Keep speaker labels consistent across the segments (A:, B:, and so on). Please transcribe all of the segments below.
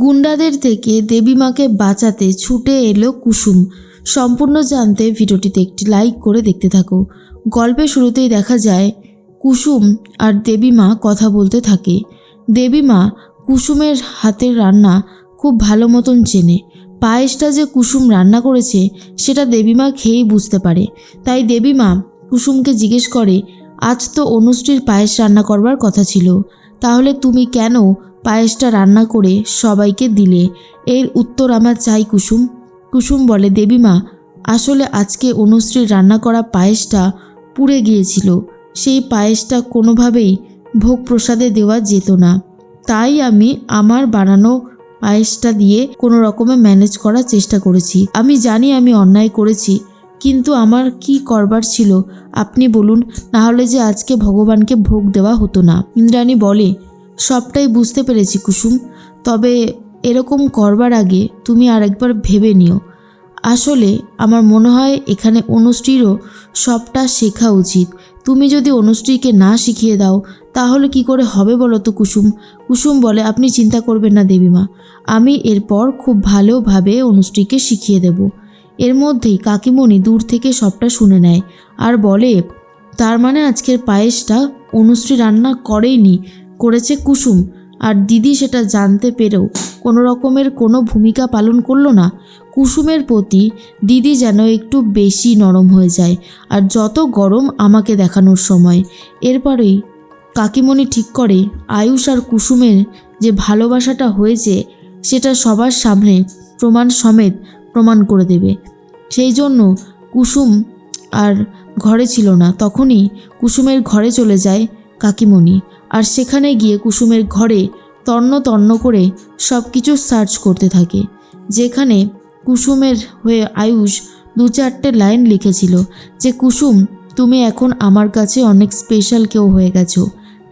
A: গুন্ডাদের থেকে দেবীমাকে বাঁচাতে ছুটে এলো কুসুম। সম্পূর্ণ জানতে ভিডিওটিতে একটি লাইক করে দেখতে থাকো। গল্পের শুরুতেই দেখা যায়, কুসুম আর দেবীমা কথা বলতে থাকে। দেবীমা কুসুমের হাতের রান্না খুব ভালো মতন চেনে। পায়েসটা যে কুসুম রান্না করেছে, সেটা দেবীমা খেয়েই বুঝতে পারে। তাই দেবীমা কুসুমকে জিজ্ঞেস করে, আজ তো অনুশ্রীর পায়েস রান্না করবার কথা ছিল। তাহলে তুমি কেন পায়েসটা রান্না করে সবাইকে দিলে। এর উত্তর আমার চাই কুসুম। কুসুম বলে দেবীমা আসলে আজকে অনুশ্রীর রান্না করা পায়েসটা পুড়ে গিয়েছিল। সেই পায়েসটা কোনোভাবেই ভোগ প্রসাদে দেওয়া যেত না। তাই আমি আমার বানানো পায়েসটা দিয়ে কোনো রকমে ম্যানেজ করার চেষ্টা করেছি। আমি জানি আমি অন্যায় করেছি, কিন্তু আমার কি করবার ছিল? আপনি বলুন, না হলে যে আজকে ভগবানকে ভোগ দেওয়া হতো না। ইন্দ্রাণী বলে সবটাই বুঝতে পেরেছি, কুসুম। তবে এরকম করবার আগে তুমি আরেকবার ভেবে নিও। আসলে আমার মনে হয় এখানে অনুশ্রীরও সবটা শেখা উচিত। তুমি যদি অনুশ্রীকে না শিখিয়ে দাও, তাহলে কি করে হবে বলো তো, কুসুম? কুসুম বলে, আপনি চিন্তা করবেন না দেবীমা। আমি এরপর খুব ভালোভাবে অনুশ্রীকে শিখিয়ে দেব। এর মধ্যেই কাকিমণি দূর থেকে সবটা শুনে নেয়। আর বলে, তার মানে আজকের পায়েসটা অনুশ্রী রান্না করেইনি করেছে কুসুম। আর দিদি সেটা জানতে পেরেও কোনো রকমের কোনো ভূমিকা পালন করল না। কুসুমের প্রতি দিদি যেন একটু বেশি নরম হয়ে যায় আর যত গরম আমাকে দেখানোর সময়। এরপরেই কাকিমণি ঠিক করে আয়ুষ আর কুসুমের যে ভালোবাসাটা হয়েছে সেটা সবার সামনে প্রমাণ সমেত প্রমাণ করে দেবে। সেই জন্য কুসুম আর ঘরে ছিল না। তখনই কুসুমের ঘরে চলে যায় কাকিমণি, আর সেখানে গিয়ে কুসুমের ঘরে তন্ন তন্ন করে সব কিছু সার্চ করতে থাকে, যেখানে কুসুমের হয়ে আয়ুষ দু চারটে লাইন লিখেছিল যে, কুসুম, তুমি এখন আমার কাছে অনেক স্পেশাল কেউ হয়ে গেছো।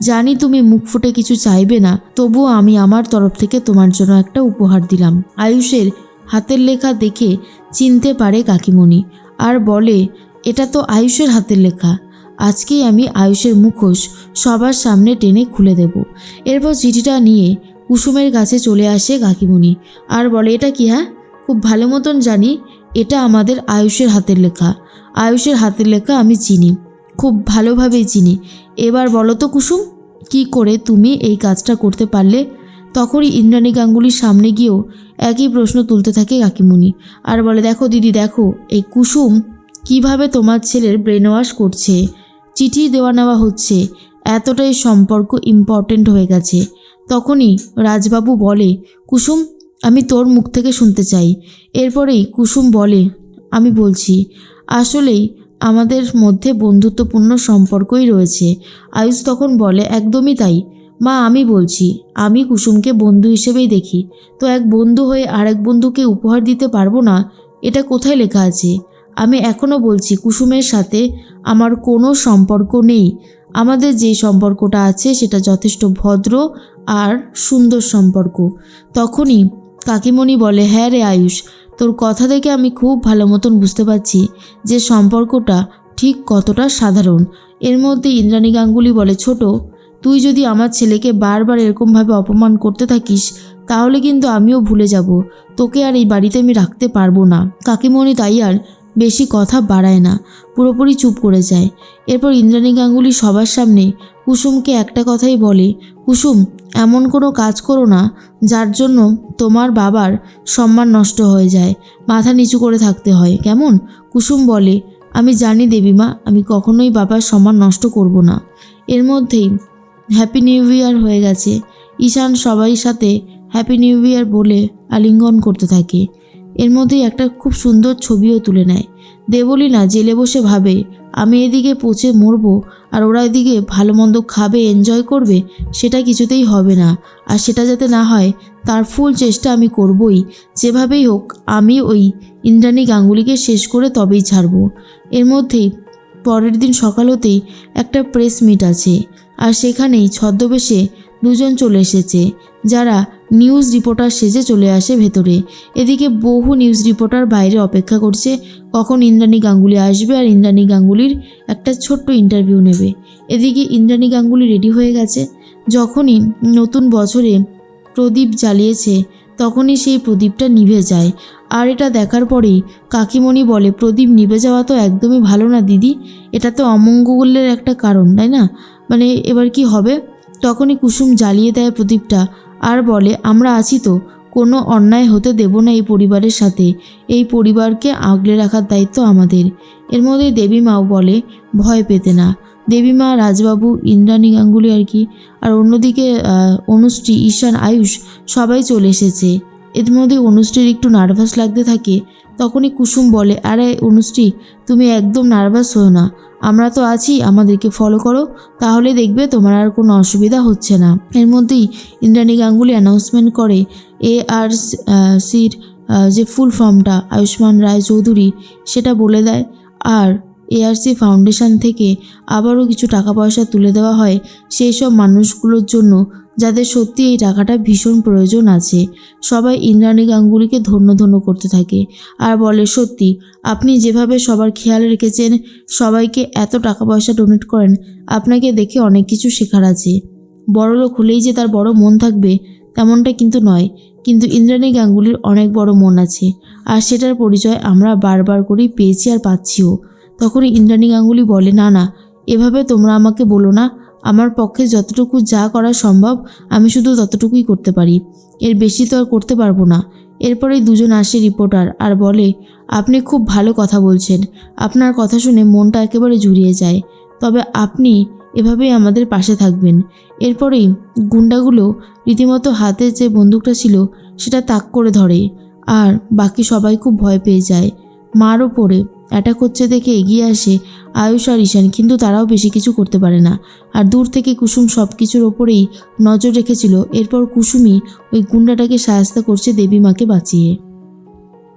A: জানি তুমি মুখ ফুটে কিছু চাইবে না, তবুও আমি আমার তরফ থেকে তোমার জন্য একটা উপহার দিলাম। আয়ুষের হাতের লেখা দেখে চিনতে পারে কাকিমণি, আর বলে, এটা তো আয়ুষের হাতের লেখা। আজকেই আমি আয়ুষের মুখোশ সবার সামনে টেনে খুলে দেব। এরপর চিঠিটা নিয়ে কুসুমের কাছে চলে আসে কাকিমণি। আর বলে, এটা কি হ্যাঁ? খুব ভালো মতন জানি, এটা আমাদের আয়ুষের হাতের লেখা। আয়ুষের হাতের লেখা আমি চিনি, খুব ভালোভাবেই চিনি। এবার বলো তো কুসুম, কি করে তুমি এই কাজটা করতে পারলে? তখনই ইন্দ্রাণী গাঙ্গুলির সামনে গিয়েও একই প্রশ্ন তুলতে থাকে কাকিমণি। আর বলে, দেখো দিদি, দেখো, এই কুসুম কীভাবে তোমার ছেলের ব্রেন ওয়াশ করছে? চিঠি দেওয়া নেওয়া হচ্ছে। এতটাই সম্পর্ক ইম্পর্টেন্ট হয়ে গেছে। তখনই রাজবাবু বলে, কুসুম, আমি তোর মুখ থেকে শুনতে চাই। এরপরেই কুসুম বলে, আমি বলছি, আসলেই আমাদের মধ্যে বন্ধুত্বপূর্ণ সম্পর্কই রয়েছে। আয়ুষ তখন বলে, একদমই তাই। মা, আমি বলছি, আমি কুসুমকে বন্ধু হিসেবেই দেখি। তো এক বন্ধু হয়ে আরেক বন্ধুকে উপহার দিতে পারব না? এটা কোথায় লেখা আছে? আমি এখনও বলছি, কুসুমের সাথে আমার কোনো সম্পর্ক নেই। আমাদের যে সম্পর্কটা আছে সেটা যথেষ্ট ভদ্র আর সুন্দর সম্পর্ক। তখনই কাকিমণি বলে হ্যাঁ রে আয়ুষ, তোর কথা থেকে আমি খুব ভালো মতন বুঝতে পারছি যে সম্পর্কটা ঠিক কতটা সাধারণ। এর মধ্যে ইন্দ্রাণী গাঙ্গুলি বলে, ছোট, তুই যদি আমার ছেলেকে বারবার এরকমভাবে অপমান করতে থাকিস, তাহলে কিন্তু আমিও ভুলে যাব। তোকে আর এই বাড়িতে আমি রাখতে পারব না। কাকিমণি তাই আর বেশি কথা বাড়ায় না, পুরোপুরি চুপ করে যায়। এরপর ইন্দ্রাণী গাঙ্গুলি সবার সামনে কুসুমকে একটা কথাই বলে, কুসুম, এমন কোনো কাজ করো না, যার জন্য তোমার বাবার সম্মান নষ্ট হয়ে যায়, মাথা নিচু করে থাকতে হয়। কেমন? কুসুম বলে, আমি জানি দেবীমা আমি কখনোই বাবার সম্মান নষ্ট করব না। এর মধ্যেই হ্যাপি নিউ ইয়ার হয়ে গেছে। ঈশান সবাই সাথে হ্যাপি নিউ ইয়ার বলে আলিঙ্গন করতে থাকে। এর মধ্যেই একটা খুব সুন্দর ছবিও তুলে নেয়। দেবলীনা জেলে বসে ভাবে, আমি এদিকে পচে মরবো আর ওরা এদিকে ভালো মন্দ খাবে এনজয় করবে, সেটা কিছুতেই হবে না। আর সেটা যাতে না হয়, তার ফুল চেষ্টা আমি করবই। যেভাবেই হোক, আমি ওই ইন্দ্রাণী গাঙ্গুলিকে শেষ করে তবেই ছাড়ব। এর মধ্যেই পরের দিন সকাল হতেই একটা প্রেস মিট আছে। আর সেখানেই ছদ্মবেশে দুজন চলে এসেছে, যারা নিউজ রিপোর্টার সেজে চলে আসে ভেতরে। এদিকে বহু নিউজ রিপোর্টার বাইরে অপেক্ষা করছে, কখন ইন্দ্রাণী গাঙ্গুলি আসবে আর ইন্দ্রাণী গাঙ্গুলির একটা ছোট্ট ইন্টারভিউ নেবে। এদিকে ইন্দ্রাণী গাঙ্গুলি রেডি হয়ে গেছে। যখনই নতুন বছরে প্রদীপ জ্বালিয়েছে, তখনই সেই প্রদীপটা নিভে যায়। আর এটা দেখার পরেই কাকিমণি বলে, প্রদীপ নিভে যাওয়া তো একদমই ভালো না দিদি, এটা তো অমঙ্গলের একটা কারণ, তাই না? মানে এবার কি হবে? তখনই কুসুম জ্বালিয়ে দেয় প্রদীপটা। আর বলে, আমরা আছি তো, কোনো অন্যায় হতে দেব না এই পরিবারের সাথে। এই পরিবারকে আগলে রাখার দায়িত্ব আমাদের। এর মধ্যে দেবী মাও বলে, ভয় পেতে না। দেবী মা, রাজবাবু, ইন্দ্রাণী, গাঙ্গুলি আর কি, আর অন্যদিকে অনুষ্ঠী ঈশান, আয়ুষ সবাই চলে এসেছে। এর মধ্যে অনুষ্ঠীর একটু নার্ভাস লাগতে থাকে। তখনই কুসুম বলে, আরে অনুশ্রী, তুমি একদম নার্ভাস হও না। আমরা তো আছি, আমাদেরকে ফলো করো, তাহলে দেখবে তোমার আর কোনো অসুবিধা হচ্ছে না। এর মধ্যেই ইন্দ্রাণী গাঙ্গুলি অ্যানাউন্সমেন্ট করে, এ আর সির যে ফুল ফর্মটা আয়ুষ্মান রায় চৌধুরী, সেটা বলে দেয়। আর এআরসি ফাউন্ডেশন থেকে আবারও কিছু টাকা পয়সা তুলে দেওয়া হয়, সেই সব মানুষগুলোর জন্য যাদের সত্যি এই টাকাটা ভীষণ প্রয়োজন আছে। সবাই ইন্দ্রাণী গাঙ্গুলিকে ধন্য ধন্য করতে থাকে। আর বলে, সত্যি, আপনি যেভাবে সবার খেয়াল রেখেছেন, সবাইকে এত টাকা পয়সা ডোনেট করেন, আপনাকে দেখে অনেক কিছু শেখার আছে। বড়লোক হলেই যে তার বড় মন থাকবে, তেমনটা কিন্তু নয়। কিন্তু ইন্দ্রাণী গাঙ্গুলির অনেক বড় মন আছে। আর সেটার পরিচয় আমরা বারবার করেই পেয়েছি আর পাচ্ছিও। তখনই ইন্দ্রাণী গাঙ্গুলি বলে, না না, এভাবে তোমরা আমাকে বলো না। আমার পক্ষে যতটুকু যা করা সম্ভব, আমি শুধু ততটুকুই করতে পারি। এর বেশি তো আর করতে পারব না। এরপরেই দুজন আসে রিপোর্টার আর বলে, আপনি খুব ভালো কথা বলছেন। আপনার কথা শুনে মনটা একেবারে জুড়িয়ে যায়। তবে আপনি এভাবেই আমাদের পাশে থাকবেন। এরপরেই গুন্ডাগুলো রীতিমতো হাতে যে বন্দুকটা ছিল, সেটা তাক করে ধরে। আর বাকি সবাই খুব ভয় পেয়ে যায়। মার ওপরে অ্যাটাক হচ্ছে দেখে এগিয়ে আসে আয়ুষ আর ঈশান, কিন্তু তারাও বেশি কিছু করতে পারে না। আর দূর থেকে কুসুম সব কিছুর ওপরেই নজর রেখেছিল। এরপর কুসুমই ওই গুন্ডাটাকে সাহায্য করছে দেবী মাকে বাঁচিয়ে।